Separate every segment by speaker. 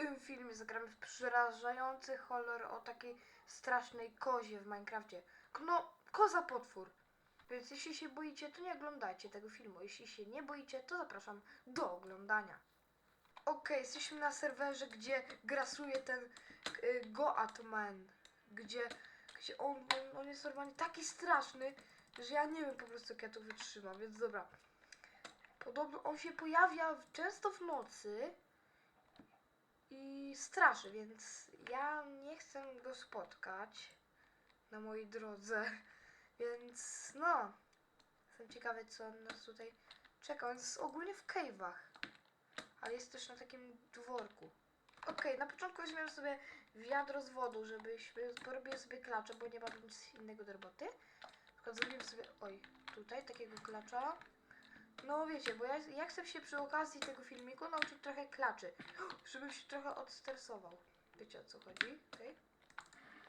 Speaker 1: tym filmie zagramy w przerażający horror o takiej strasznej kozie w Minecrafcie. No, koza potwór. Więc jeśli się boicie, to nie oglądajcie tego filmu. Jeśli się nie boicie, to zapraszam do oglądania. Okej, jesteśmy na serwerze, gdzie grasuje ten y, Goatman. Gdzie, gdzie on, on, on jest normalnie taki straszny, że ja nie wiem po prostu jak ja to wytrzymam, więc dobra. Podobno on się pojawia często w nocy i straszy, więc ja nie chcę go spotkać na mojej drodze. Więc no, jestem ciekawy co nas tutaj czeka. On jest ogólnie w cave'ach, ale jest też na takim dworku. Okej, na początku weźmiemy sobie wiadro z wodą, żebyśmy porobiły sobie klacze, bo nie mam nic innego do roboty. Przykład zrobimy sobie, oj, tutaj takiego klacza. No wiecie, bo ja, ja chcę się przy okazji tego filmiku nauczyć trochę klaczy, żebym się trochę odstresował. Wiecie o co chodzi, okej?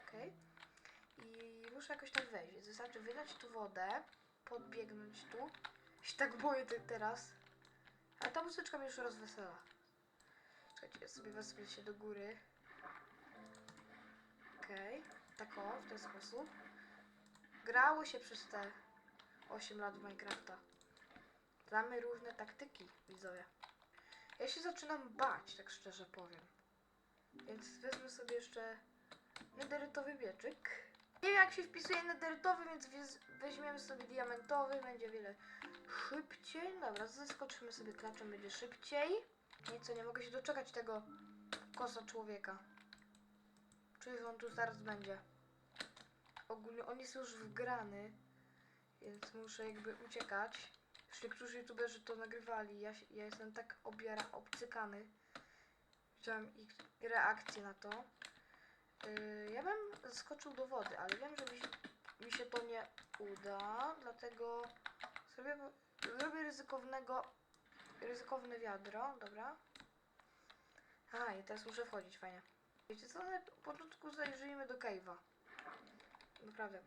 Speaker 1: Okej. I muszę jakoś tam wejść, wystarczy wylać tu wodę, podbiegnąć tu. Się tak boję te, teraz. Ale ta muzyczka mnie już rozwesela. Czekajcie, ja sobie wezmę się do góry. Okej, tak o, w ten sposób. Grało się przez te 8 lat Minecrafta. Znamy różne taktyki, widzowie. Ja się zaczynam bać, tak szczerze powiem. Więc wezmę sobie jeszcze nederytowy mieczyk. Nie wiem jak się wpisuje nederytowy, więc weźmiemy sobie diamentowy, będzie wiele szybciej. Dobra, zeskoczymy sobie klaczem, będzie szybciej. Nieco nie mogę się doczekać tego kosa człowieka. Czuję, że on tu zaraz będzie. Ogólnie on jest już wgrany, więc muszę jakby uciekać. Już niektórzy youtuberzy to nagrywali, ja, ja jestem tak objara, obcykany. Widziałem ich reakcję na to. Yy, ja bym skoczył do wody, ale wiem, że mi się, mi się to nie uda, dlatego zrobię, zrobię ryzykownego, ryzykowne wiadro, dobra. A, i teraz muszę wchodzić, fajnie. Wiecie co, na początku zajrzyjmy do cave'a. Naprawdę.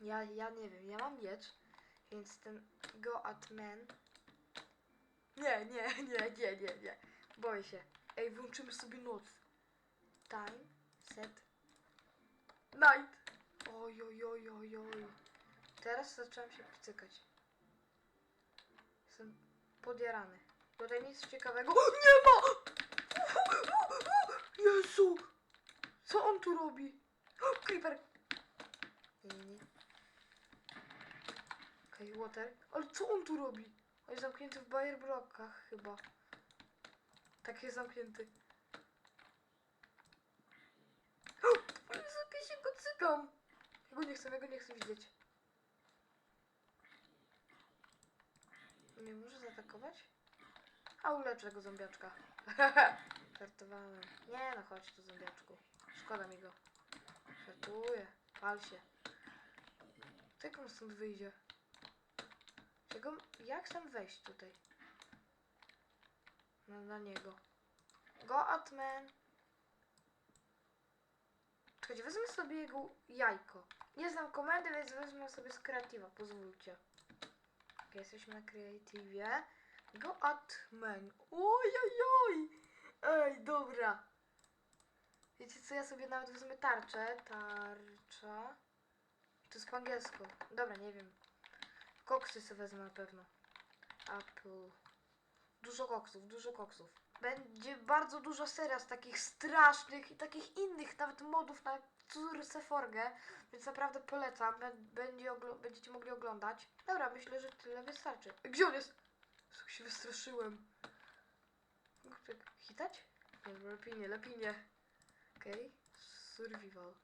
Speaker 1: Ja, ja nie wiem, ja mam miecz, więc ten Goatman... Nie, nie, nie, nie, nie, nie. Boję się. Ej, włączymy sobie noc. Time, set, night. Oj, oj, oj, oj, oj. Teraz zacząłem się cykać. Jestem podjarany. Tutaj nic ciekawego. O, nie ma! Jezu! Co on tu robi? Creeper! Nie, nie, nie. Okej, water. Ale co on tu robi? On jest zamknięty w Bayer Blockach chyba. Tak jest zamknięty. Ale się go cykam. Ja go nie chcę, ja go nie chcę widzieć. Nie może zaatakować? A uleczę go zombiaczka. Żartowałem. Nie no, chodź tu zombiaczku. Szkoda mi go. Żartuję. Pal się. Jak on stąd wyjdzie? Czego? Jak chcę wejść tutaj? No, na niego. Go Atman. Czekajcie, wezmę sobie jego jajko. Nie znam komendy, więc wezmę sobie z kreatywa, pozwólcie. Ok, jesteśmy na kreatywie. Go Atman. Oj, oj, oj. Ej, dobra. Wiecie co, ja sobie nawet wezmę tarczę. Tarcza. To jest po angielsku. Dobra, nie wiem. Koksy sobie wezmę na pewno. Apple. Dużo koksów, dużo koksów. Będzie bardzo dużo seria z takich strasznych i takich innych nawet modów na Curse Forgę, więc naprawdę polecam. Bę- Będzie będziecie mogli oglądać. Dobra, myślę, że tyle wystarczy. Gdzie on jest? Jak się wystraszyłem. Hitać? Nie, lepiej nie, lepiej nie. Okej, survival.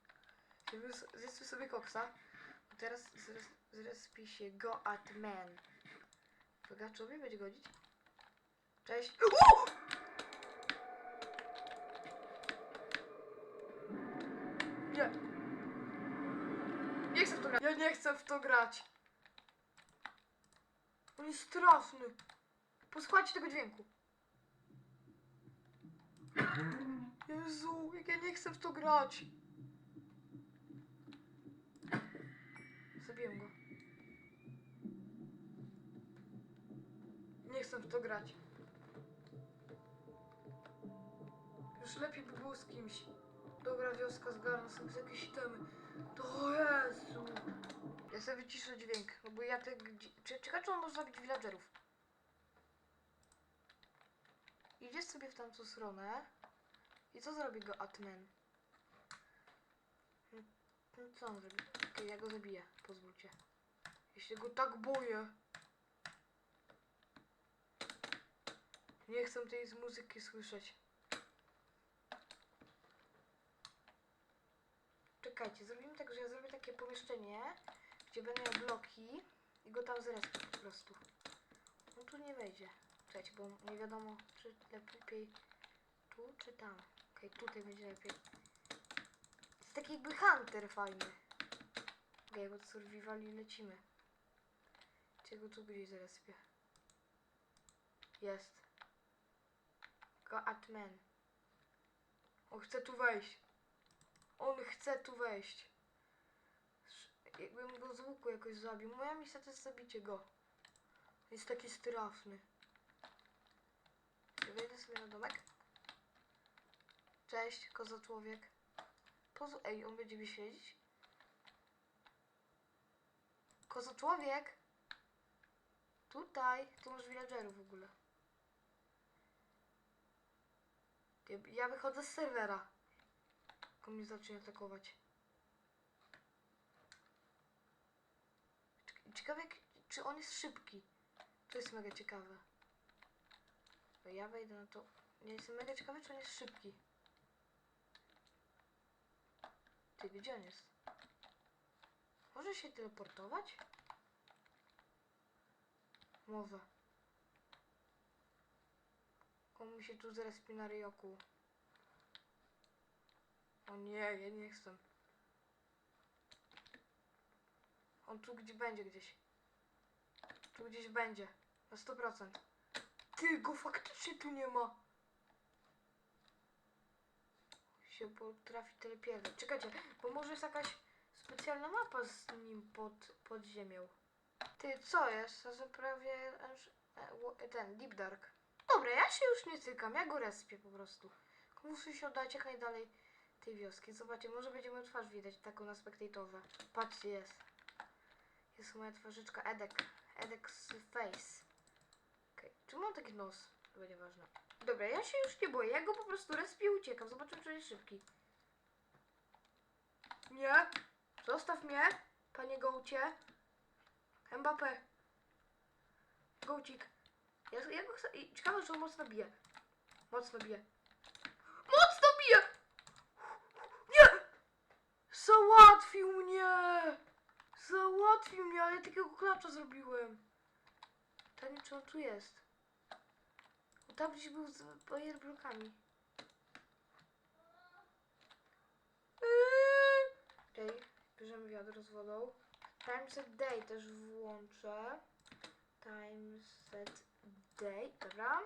Speaker 1: Zjemy s- Zjedzmy sobie koksa. A teraz zrespi się go at man. Bogaczowi będzie godzić? Cześć. Nie. Nie chcę w to grać. Ja nie chcę w to grać. On jest straszny. Posłuchajcie tego dźwięku. Jezu, jak ja nie chcę w to grać. Zabiję go. Nie chcę w to grać. Już lepiej by było z kimś. Dobra, wioska zgarnę sobie jakieś itemy. To Jezu. Ja sobie wyciszę dźwięk, no bo ja te... ciekawe, czy on może zabić villagerów? Idzie sobie w tamtą stronę. I co zrobi go Atman? No, co on zrobi? Okej, ja go zabiję, pozwólcie. Się go tak boję. Nie chcę tej z muzyki słyszeć. Czekajcie, zrobimy tak, że ja zrobię takie pomieszczenie, gdzie miał bloki i go tam zrespię po prostu. No tu nie wejdzie. Czekajcie, bo nie wiadomo, czy lepiej tu, czy tam. Okej, tutaj będzie lepiej. To jest taki jakby hunter fajny. Okej, bo survival i lecimy. Czy go tu gdzieś zrespię? Jest. Go Atman. On chce tu wejść. On chce tu wejść. Jakbym go z łuku jakoś zabił. Moja misja to jest zabicie go. Jest taki straszny. Ja Wejdę sobie na domek. Cześć, kozo człowiek. Pozu Ej, on będzie mi siedzieć? Kozo człowiek! Tutaj! Tu masz villagerów w ogóle. Ja, ja wychodzę z serwera. Tylko mnie zacznie atakować. Ciek- Ciekawe, czy on jest szybki. To jest mega ciekawe. Ja wejdę na to. Ja jestem mega ciekawy, czy on jest szybki. Ty, gdzie on jest? Może się teleportować? Może. Mi się tu zrespi na ryjoku. O nie, ja nie chcę. On tu gdzie będzie gdzieś. Tu gdzieś będzie. Na 100%. Ty, go faktycznie tu nie ma. Się potrafi telepierdać. Czekajcie, bo może jest jakaś specjalna mapa z nim pod, pod ziemią. Ty, co jest? To prawie e, ten, Deep Dark. Dobra, ja się już nie cykam, ja go respię po prostu. Muszę się oddać jak najdalej tej wioski. Zobaczcie, może będzie moją twarz widać, taką na spectatorze. Patrzcie, jest. Jest moja twarzyczka Edek. Edek's face. Okej, czy mam taki nos? Będzie ważne. Dobra, ja się już nie boję, ja go po prostu respię i uciekam. Zobaczymy, czy jest szybki. Nie! Zostaw mnie, panie gołcie. Mbappé. Gołcik. Ja, ja go chcę... Ciekawe, że on mocno bije. Mocno bije. Mocno bije! Nie! Załatwił mnie! Załatwił mnie, ale ja takiego klacza zrobiłem. Pytanie, czy on tu jest? Tam gdzieś był z bajer blokami. Okej, bierzemy wiadro z wodą. Time set day też włączę. Time set day, dobra.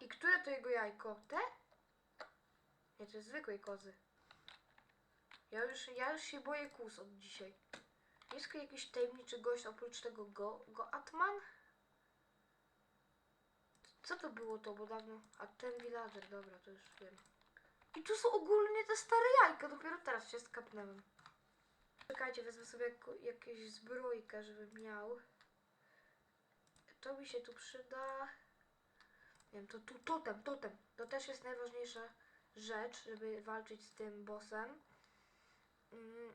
Speaker 1: I które to jego jajko? Te? Nie, to jest zwykłej kozy. Ja już, ja już się boję kus od dzisiaj. Jest jakiś tajemniczy gość oprócz tego go, go Atman? Co to było to, bo dawno... A ten villager, dobra, to już wiem. I tu są ogólnie te stare jajka, dopiero teraz się skapnęłem. Czekajcie, wezmę sobie jako, jakieś zbrojkę, żebym miał. To mi się tu przyda. Nie wiem, to tu totem, totem. To też jest najważniejsza rzecz, żeby walczyć z tym bossem. Mm.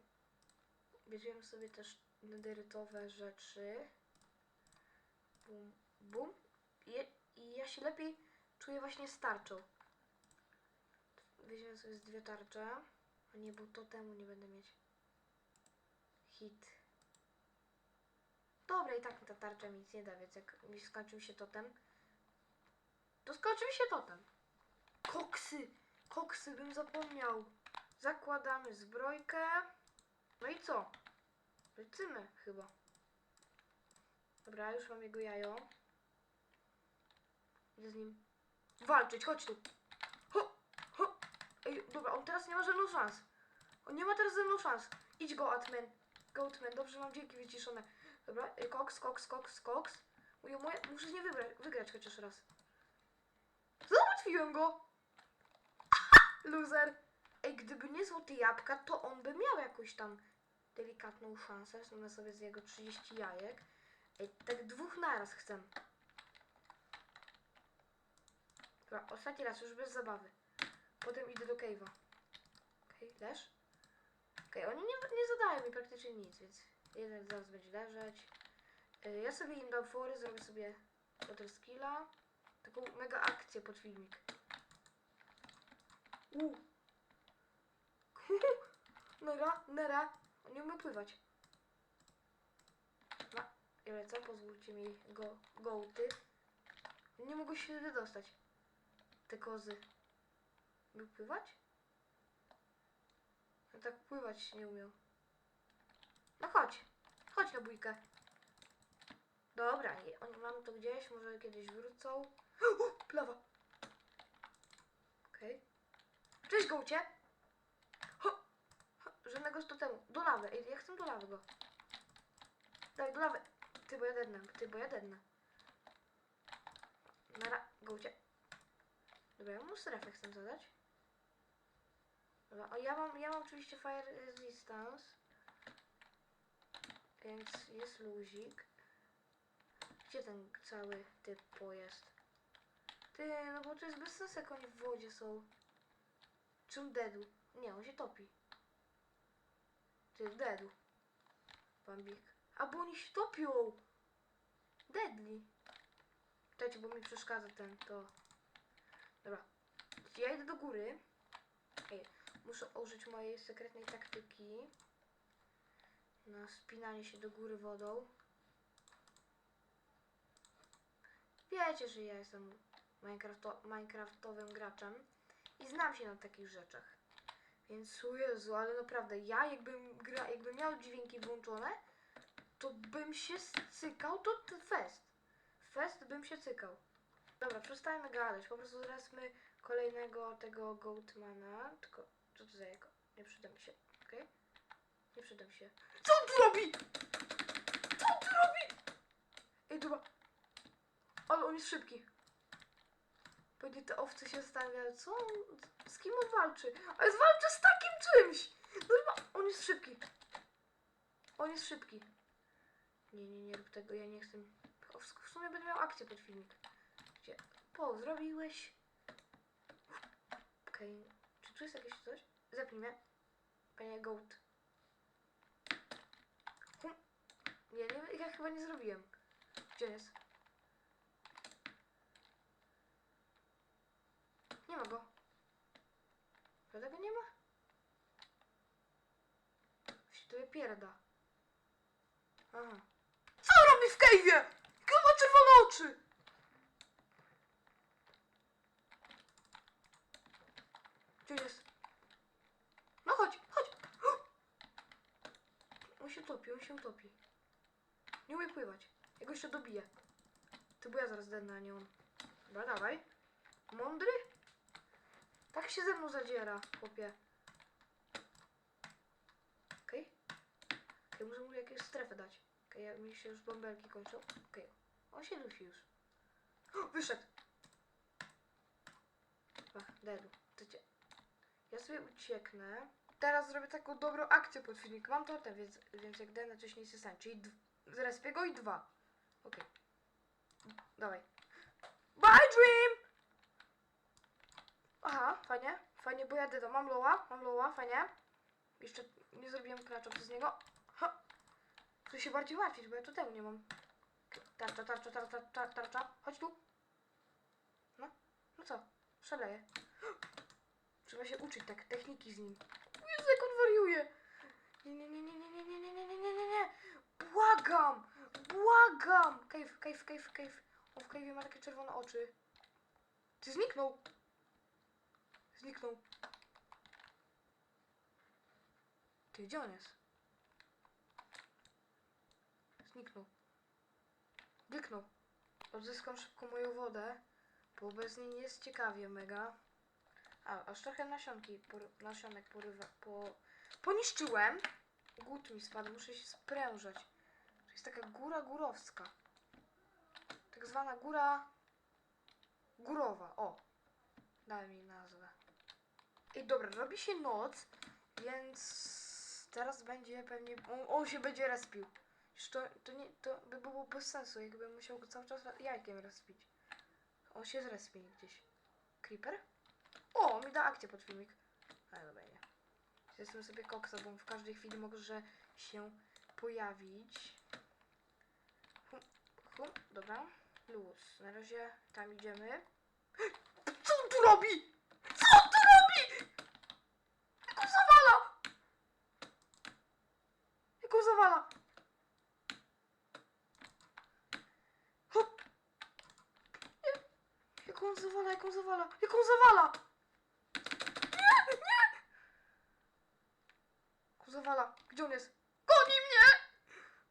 Speaker 1: Bierzemy sobie też nederytowe rzeczy. Bum, bum. I, I ja się lepiej czuję właśnie z tarczą. Weźmiemy sobie z dwie tarcze. A nie, bo totemu nie będę mieć. Hit. Dobra, i tak ta tarcza mi nic nie da, więc jak mi skończył się totem, to skończył się totem. Koksy! Koksy bym zapomniał. Zakładamy zbrojkę. No i co? Lecimy chyba. Dobra, już mam jego jajo. Idę z nim walczyć, chodź tu. Ho, ho. Ej, dobra, on teraz nie ma żadnych szans. On nie ma teraz ze mną szans. Idź go, Atman. Goatman, dobrze, mam dzięki wyciszone. Dobra, ej, koks, koks, koks, koks. Moje, moje, muszę z nim wygrać, wygrać chociaż raz. Załatwiłem go! Loser. Ej, gdyby nie złote jabłka, to on by miał jakąś tam delikatną szansę. Wezmę sobie z jego 30 jajek. Ej, tak dwóch naraz chcę. Dobra, ostatni raz, już bez zabawy. Potem idę do cave'a. Okej, leż. Okej, oni nie, nie zadają mi praktycznie nic, więc jeden zaraz będzie leżeć. Y, Ja sobie im dam fory, zrobię sobie water skilla. Taką mega akcję pod filmik. U. Nera, nera. On nie umie pływać. Ma, ja lecę, pozwólcie mi go, gołty. Nie mogą się wydostać. Te kozy. Umiał pływać? No tak pływać nie umiał. No chodź. Chodź na bójkę. Dobra, nie, oni mam to gdzieś, może kiedyś wrócą. O, plawa. Okej. Cześć, gołcie. Ho, ho, żadnego z totemu. Do lawy. Ej, ja chcę do lawy go. Daj, do lawy. Ty, bo ja dednę. Ty, bo ja dednę. Nara, gołcie. Dobra, ja mu strefę chcę zadać. Dobra, o ja mam, ja mam oczywiście fire resistance. Więc jest luzik. Gdzie ten cały typ pojazd? Ty, no bo to jest bez sensu jak oni w wodzie są. Czy on dedu? Nie, on się topi. Ty, dedu. Bambik. A bo oni się topią! Deadly. Czekajcie, bo mi przeszkadza ten, to... Dobra. Ja idę do góry. Ej, muszę użyć mojej sekretnej taktyki. Na spinanie się do góry wodą. Wiecie, że ja jestem Minecrafto Minecraftowym graczem i znam się na takich rzeczach. Więc Jezu, ale naprawdę ja jakbym gra, jakbym miał dźwięki włączone, to bym się cykał, to fest. Fest bym się cykał. Dobra, przestańmy gadać, po prostu zaraz my kolejnego tego Goatmana, tylko co to za jego? Nie przyda mi się, okej? Nie przyda mi się. Co on tu robi? Co on tu robi? Ej, dobra. Ale on jest szybki. Pewnie te owce się zastanawiają, co on, z kim on walczy. Ale walczy z takim czymś! Dobra, on jest szybki. On jest szybki. Nie, nie, nie rób tego, ja nie chcę. W sumie będę miał akcję pod filmik. Gdzie? Po, zrobiłeś. Okej. Czy tu jest jakieś coś? Zepnij mnie. Panie Goat. Hum. Nie, nie, ja chyba nie zrobiłem. Gdzie jest? Nie ma go. Dlatego nie ma? Się tu pierda. Aha. Co robi w kejwie? Jakie ma czerwone oczy? Gdzie jest? No chodź, chodź. On się topi, on się topi. Nie umie pływać. Ja go jeszcze dobiję. On. Dobra, dawaj. Mądry? Tak się ze mną zadziera, chłopie. Okej. Okej, muszę mu jakieś strefę dać. Okej, jak mi się już bąbelki kończą. Okej. On się dusi już. O, wyszedł! Ach, dedu. To cię. Ja sobie ucieknę. Teraz zrobię taką dobrą akcję pod filmik. Mam tortę, więc, więc jak coś nie stanie. Czyli d- zrespię go i dwa. Okej. Dawaj. Bye, Dream! Aha, fajnie, fajnie, bo jadę do, mam loła, mam loła, fajnie. Jeszcze nie zrobiłem klacza przez niego. Ha! Tu się bardziej łatwiej, bo ja tutaj nie mam. Tarcza, tarcza, tarcza, tarcza, tarcza. Chodź tu. No, no co? Szaleję. Trzeba się uczyć tak, techniki z nim. Jezu, jak on wariuje. Nie, nie, nie, nie, nie, nie, nie, nie, nie, nie, nie, nie. Błagam, błagam. Cave, cave, cave, cave. On w cave ma takie czerwone oczy. Ty zniknął. Zniknął. Ty, gdzie on jest? Zniknął. Dyknął. Odzyskam szybko moją wodę, bo bez niej jest ciekawie mega. A, aż trochę nasionki, pory, nasionek porywa, po, poniszczyłem. Głód mi spadł, muszę się sprężać. To jest taka góra górowska. Tak zwana góra górowa, o. Daj mi nazwę. Ej, dobra, robi się noc, więc teraz będzie pewnie, on, on się będzie respił. To, to, nie, to by było bez sensu, jakby musiał go cały czas jajkiem respić. On się zrespi gdzieś. Creeper? O, mi da akcję pod filmik. Ale dobra, nie. Jestem sobie koksa, bo w każdej chwili może się pojawić. Hum, hum, dobra. Luz. Na razie tam idziemy. Co on tu robi? Co on tu robi? Jak on zawala? Jak on zawala? Hop. Jak on zawala, jak on zawala, jak on zawala? Nie, nie! Jak on zawala? Gdzie on jest? Goni mnie!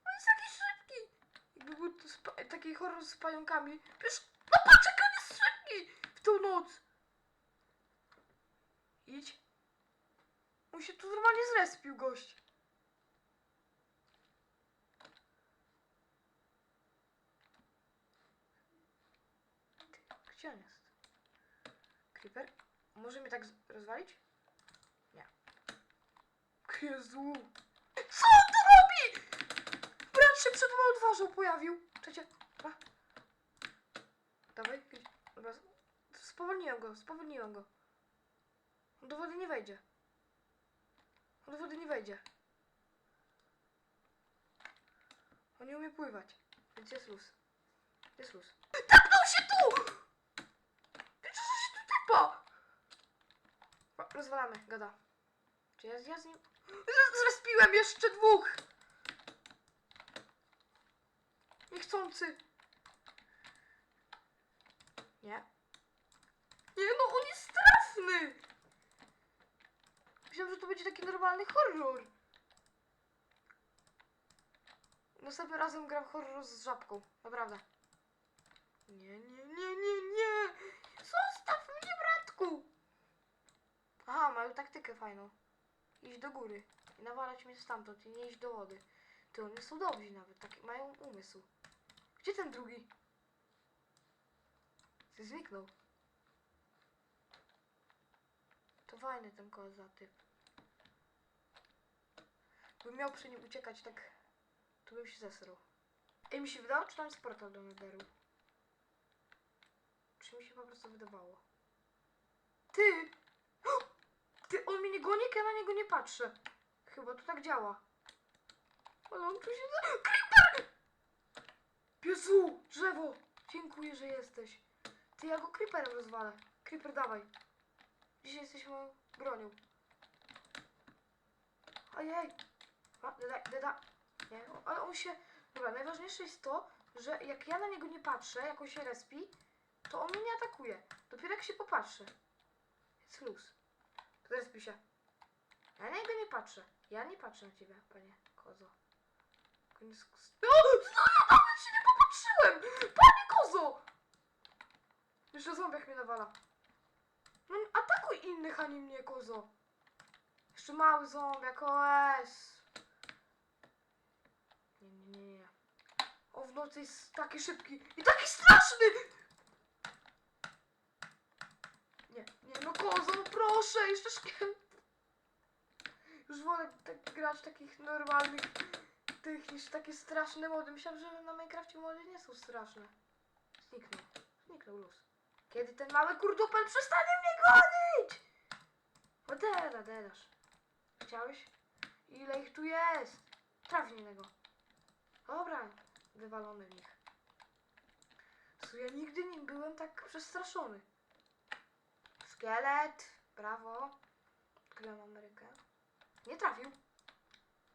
Speaker 1: On jest jakiś szybki! Jakby był to spa- taki horror z pająkami. Wiesz, no patrz jak on jest szybki! W tą noc! Idź. On się tu normalnie zrespił, gość. Gdzie on jest? Creeper? Może mnie tak rozwalić? Nie. Jezu! Co on tu robi? Brat się przed moją twarzą pojawił. Czekajcie. Dawaj. Dobra. Spowolniłem go, spowolniłem go. On do wody nie wejdzie. On do wody nie wejdzie. On nie umie pływać. Więc jest luz. Jest luz. Tapnął się tu! Wiecie, że się tu typa! Rozwalamy, gada. Czy ja, ja z nim... Zrespiłem jeszcze dwóch! Niechcący. Nie. Nie no, on jest straszny! Myślałem, że to będzie taki normalny horror. Następnym razem gram horror z żabką. Naprawdę. Nie, nie, nie, nie, nie! Zostaw mnie, bratku! Aha, mają taktykę fajną. Iść do góry. I nawalać mnie stamtąd i nie iść do wody. Ty, oni są dobrzy nawet. Taki, mają umysł. Gdzie ten drugi? Zniknął. To fajny ten koza typ. Bym miał przy nim uciekać tak, to bym się zesrał. Ej, mi się wydało, czy tam jest portal do Netheru? Czy mi się po prostu wydawało? Ty! Ty, on mnie nie goni, ja na niego nie patrzę. Chyba to tak działa. Ale on tu się... Creeper! Jezu, drzewo! Dziękuję, że jesteś. Ty, ja go creeperem rozwalę. Creeper, dawaj. Dzisiaj jesteś moją bronią. Ojej. A, deda, deda. Nie, ale on się... Dobra, najważniejsze jest to, że jak ja na niego nie patrzę, jak on się respi, to on mnie nie atakuje. Dopiero jak się popatrzy. Jest luz. Zrespi się. Ja na niego nie patrzę. Ja nie patrzę na ciebie, panie kozo. Koniec... O! No, nawet się nie popatrzyłem! Panie kozo! Jeszcze zombiak mnie nawala. No atakuj innych, a nie mnie, kozo. Jeszcze mały zombiak, OS. Nie, nie, nie, nie. On w nocy jest taki szybki i taki straszny! Nie, nie, no kozo, proszę, jeszcze szkiem. Już wolę tak grać takich normalnych tych niż takie straszne mody. Myślałam, że na Minecrafcie mody nie są straszne. Zniknął. Zniknął luz. Kiedy ten mały kurdupel przestanie mnie gonić? O deda, dedasz. Chciałeś? Ile ich tu jest? Niego. Dobra, wywalony w nich. Co ja nigdy nie byłem tak przestraszony. Szkielet, brawo. Odkryłem Amerykę. Nie trafił.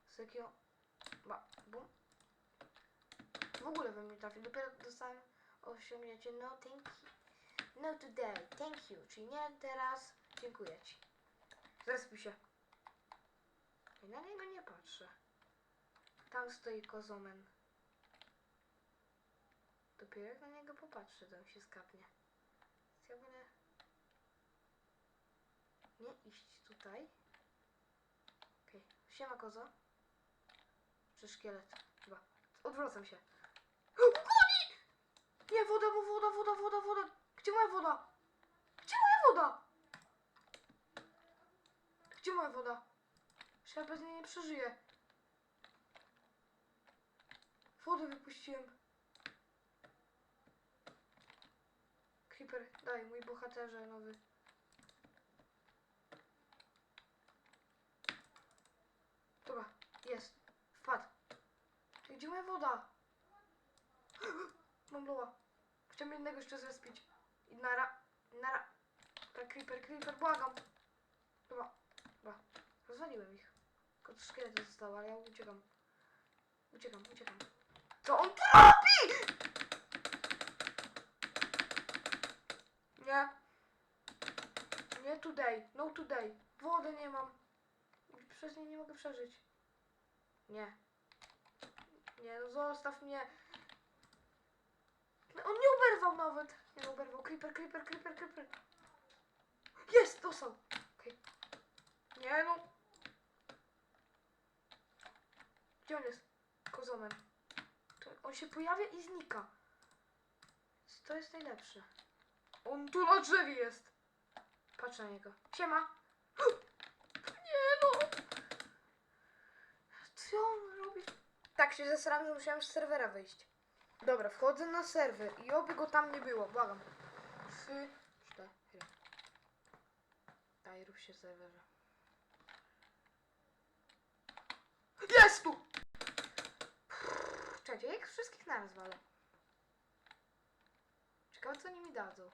Speaker 1: Z. Ba, bum. W ogóle bym nie trafił. Dopiero dostałem osiągnięcie no thank you. No today, thank you. Czyli nie teraz, dziękuję ci. Zrespił się. I na niego nie patrzę. Tam stoi kozomen. Dopiero jak na niego popatrzę, to mi się skapnie. Nie iść tutaj. Okej. Siema kozo. Czy szkielet? Chyba. Odwracam się. Goni! Nie, woda, woda, woda, woda? moja woda? Że ja bez niej nie przeżyję. Wodę wypuściłem. Creeper, daj, mój bohaterze nowy. Dobra, jest. Wpadł. Ty, Gdzie moja woda? Mam loa. Chciałem jednego jeszcze zrespić. I nara, nara. Tak, creeper, creeper, błagam. Dobra, dobra. Rozwaliłem ich. Tylko trzy szkielety zostały, ale ja uciekam. Uciekam, uciekam. Co on tu robi? Nie. Nie today. No today. Wody nie mam. Przez nie nie mogę przeżyć. Nie. Nie, no zostaw mnie. No, On nie oberwał nawet. Nie no, oberwał. Creeper, creeper, creeper, creeper. Jest, dostał. Okej. Nie no. Gdzie on jest? Kozomen. To on się pojawia i znika. To jest najlepsze. On tu na drzewie jest. Patrz na niego. Siema. Nie no. Co on robi? Tak się zesrałem, że musiałem z serwera wyjść. Dobra, wchodzę na serwer i oby go tam nie było, błagam. Trzy, cztery. Daj, rób się serwerze. Jest tu! Czekajcie, jak wszystkich naraz walę. Ciekawe co oni mi dadzą.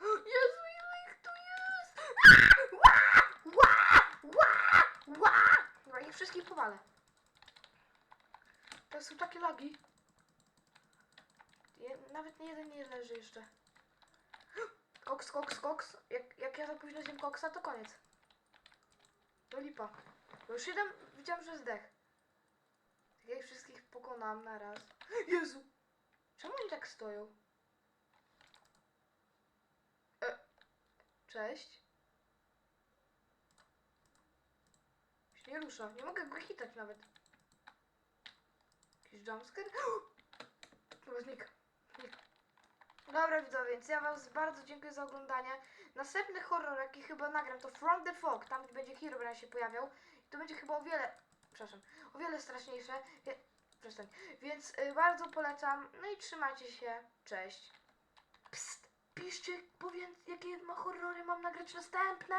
Speaker 1: Jezu, ile ich tu jest! Dobra, ich wszystkich powalę. To są takie lagi. Nawet nie jeden nie leży jeszcze. Koks, koks, koks. Jak, jak ja za późno zjem koksa, to koniec. To lipa. Już jeden widziałem, że zdech. Jak ich wszystkich pokonam na raz. Jezu! Czemu oni tak stoją? E, cześć. Się nie rusza. Nie mogę go hitać nawet. Jakiś jumpscare? Chyba. Znika. Dobra widzowie, więc ja wam bardzo dziękuję za oglądanie. Następny horror, jaki chyba nagram, to From the Fog. Tam będzie Herobrine się pojawiał. I to będzie chyba o wiele, przepraszam, o wiele straszniejsze. Wie, przestań. Więc y, bardzo polecam. No i trzymajcie się. Cześć. Piszcie, powiem, jakie ma horrory mam nagrać następne.